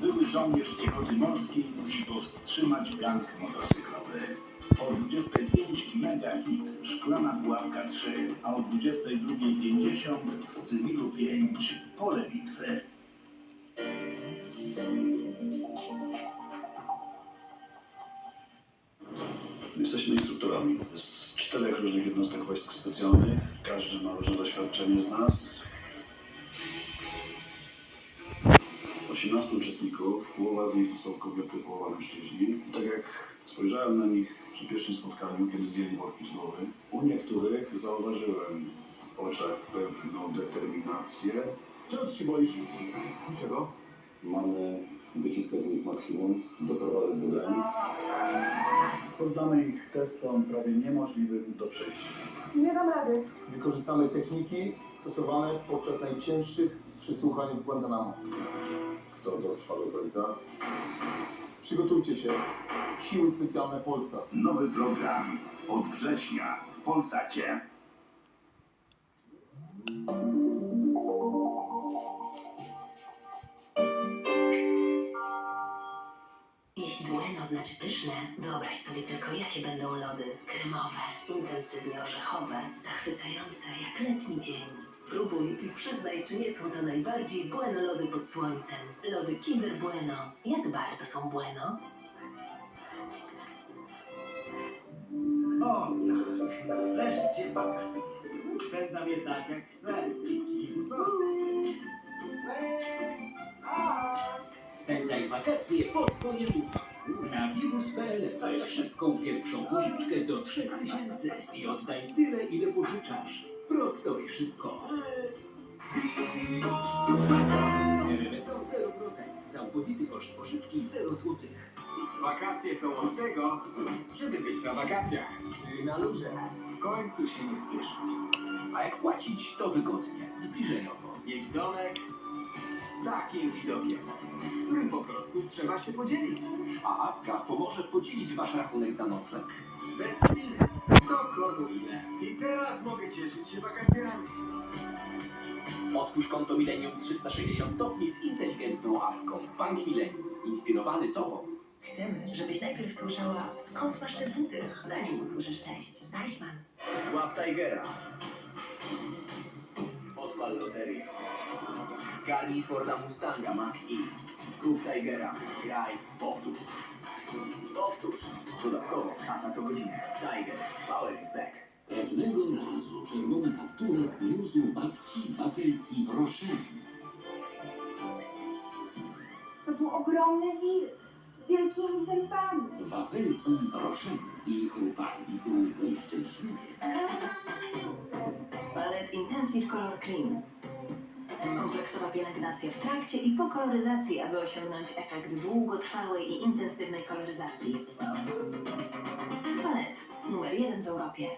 Były żołnierz piechoty morskiej musi powstrzymać gang motocyklowy. O 25 mega hit Szklana Pułapka 3, a o 22.50 w cywilu 5 Pole bitwy. Jesteśmy instruktorami z czterech różnych jednostek wojsk specjalnych. Każdy ma różne doświadczenie z nas. 18 uczestników, połowa z nich to są kobiety, połowa mężczyźni. Tak jak spojrzałem na nich przy pierwszym spotkaniu, kiedy zdjęli worki z głowy, u niektórych zauważyłem w oczach pewną determinację. Czego ty się boisz? Czego? Mamy wyciskać z nich maksimum, doprowadzać do granic. Poddamy ich testom prawie niemożliwym do przejścia. Nie dam rady. Wykorzystamy techniki stosowane podczas najcięższych przesłuchań w Guantanamo. Kto dotrwa do końca? Przygotujcie się. Siły Specjalne Polska. Nowy program od września w Polsacie. Jeśli bueno znaczy pyszne, wyobraź sobie tylko, jakie będą lody. Kremowe, intensywnie orzechowe, zachwycające jak letni dzień. Spróbuj i przyznaj, czy nie są to najbardziej bueno lody pod słońcem. Lody Kinder Bueno. Jak bardzo są bueno? O tak, nareszcie wakacje. Spędzam je tak jak chcę. Spędzaj wakacje po swojemu. Na Vivus.pl daj szybką pierwszą pożyczkę do 3000 i oddaj tyle, ile pożyczasz. Prosto i szybko. RRSO 0%. Całkowity koszt pożyczki 0 złotych. Wakacje są od tego, żeby być na wakacjach, czy na luzie. W końcu się nie spieszyć. A jak płacić, to wygodnie, zbliżeniowo. Mieć domek z takim widokiem, którym po prostu trzeba się podzielić. A apka pomoże podzielić wasz rachunek za nocleg. Bez chwili. Kto komu ile. I teraz mogę cieszyć się wakacjami. Otwórz konto Millennium 360 stopni z inteligentną apką. Bank Millennium. Inspirowany tobą. Chcemy, żebyś najpierw słyszała, skąd masz te buty, zanim usłyszysz cześć. Deichmann. Łap Tigera. Zgarnij Forda Mustanga Mach-E. Kup Tigera. Graj. Powtórz. Powtórz. Dodatkowo kasa co godzinę. Tiger. Power is back. Pewnego razu czerwony kapturek niósł babci wafelki Roszeli. To był ogromny wir z wielkimi zębami. Wafelki Roszeli i chrupali długo i szczęśliwie. Ballet Intensive Color Cream. Kompleksowa pielęgnacja w trakcie i po koloryzacji, aby osiągnąć efekt długotrwałej i intensywnej koloryzacji. Ballet numer jeden w Europie.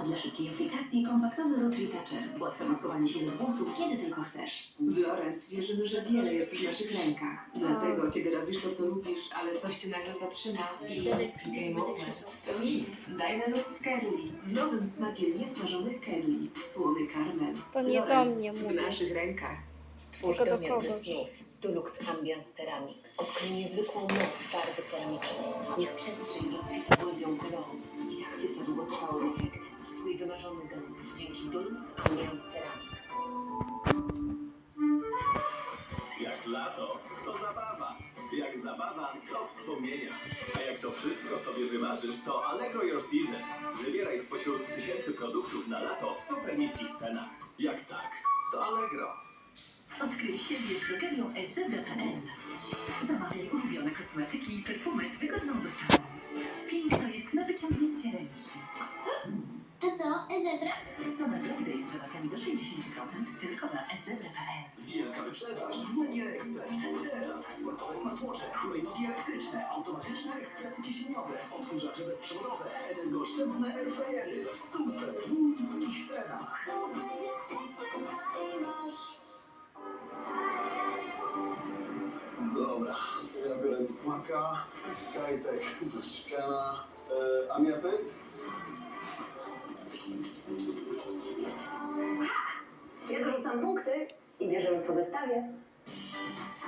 A dla szybkiej aplikacji kompaktowy Root Retoucher. Łatwe maskowanie siwych włosów, kiedy tylko chcesz. W Lorenz wierzymy, że wiele jest w naszych rękach. Dlatego, kiedy robisz to, co lubisz, ale coś cię nagle zatrzyma i game over. To nic. Dynalux z Kelly. Z nowym smakiem niesmażonych Kelly. Słony karmel. To nie do mnie W naszych rękach. Stwórz Tylko do dom jak ze kogoś. snów z Dulux Ambiance Ceramic. Odkryj niezwykłą moc farby ceramicznej. Niech przestrzeń rozkwita głębią kolorów i zachwyca długotrwałym efektem. Swój wymarzony dom dzięki Dulux Ambiance Ceramic. Jak lato, to zabawa. Jak zabawa, to wspomnienia. A jak to wszystko sobie wymarzysz, to Allegro Your Season. Wybieraj spośród tysięcy produktów na lato w super niskich cenach. Jak tak, to Allegro. Odkryj siebie z drogerią ezebra.pl. Zamawiaj ulubione kosmetyki i perfumy z wygodną dostawą. Piękno jest na wyciągnięcie ręki. To co, Ezebra? Summer Black Day z rabatami do 60% tylko na ezebra.pl. Wielka wyprzedaż w Media Expert. Teraz sportowe smartwatche, hulajnogi elektryczne, automatyczne ekspresy ciśnieniowe, odkurzacze bezprzewodowe, energooszczędne airfryery w super niskich cenach. Kajtek, Chickena, e, a Miatek? Ja dorzucam punkty i bierzemy po zestawie.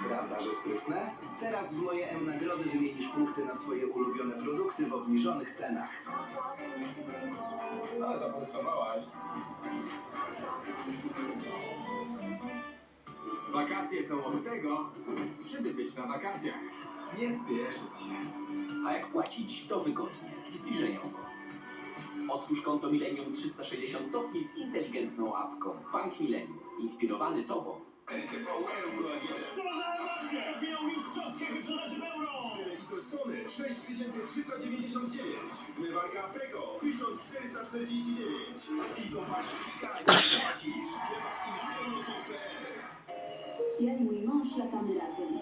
Prawda, że sprytne? Teraz w moje M nagrody wymienisz punkty na swoje ulubione produkty w obniżonych cenach. A, zapunktowałaś. Wakacje są od tego, żeby być na wakacjach. Nie spieszyć się. A jak płacić, to wygodnie, zbliżeniowo. Otwórz konto Millennium 360 stopni z inteligentną apką. Bank Millennium. Inspirowany Tobą. RTV Euro. Co za emocje! Finał mistrzowskiej wyprzedaży w euro! Telewizor Sony 6399. Zmywarka Pego 1449. I do października nie płacisz. Sklepach i na euro.pl. Ja i mój mąż latamy razem.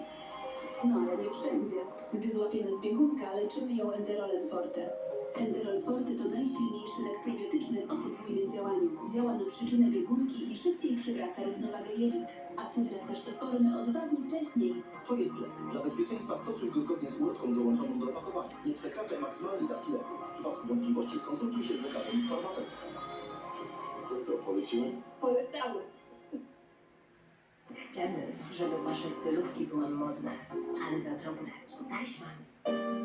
No ale nie wszędzie. Gdy złapie nas biegunka, leczymy ją enterolem forte. Enterol forte to najsilniejszy lek probiotyczny o podwójnym działaniu. Działa na przyczynę biegunki i szybciej przywraca równowagę jelit. A ty wracasz do formy o dwa dni wcześniej. To jest lek. Dla bezpieczeństwa stosuj go zgodnie z ulotką dołączoną do opakowania. Nie przekraczaj maksymalnej dawki leku. W przypadku wątpliwości skonsultuj się z lekarzem i farmaceutą. To co, polecimy? Polecamy. Chcemy, żeby wasze stylówki były modne, ale za drobne. Dajśman.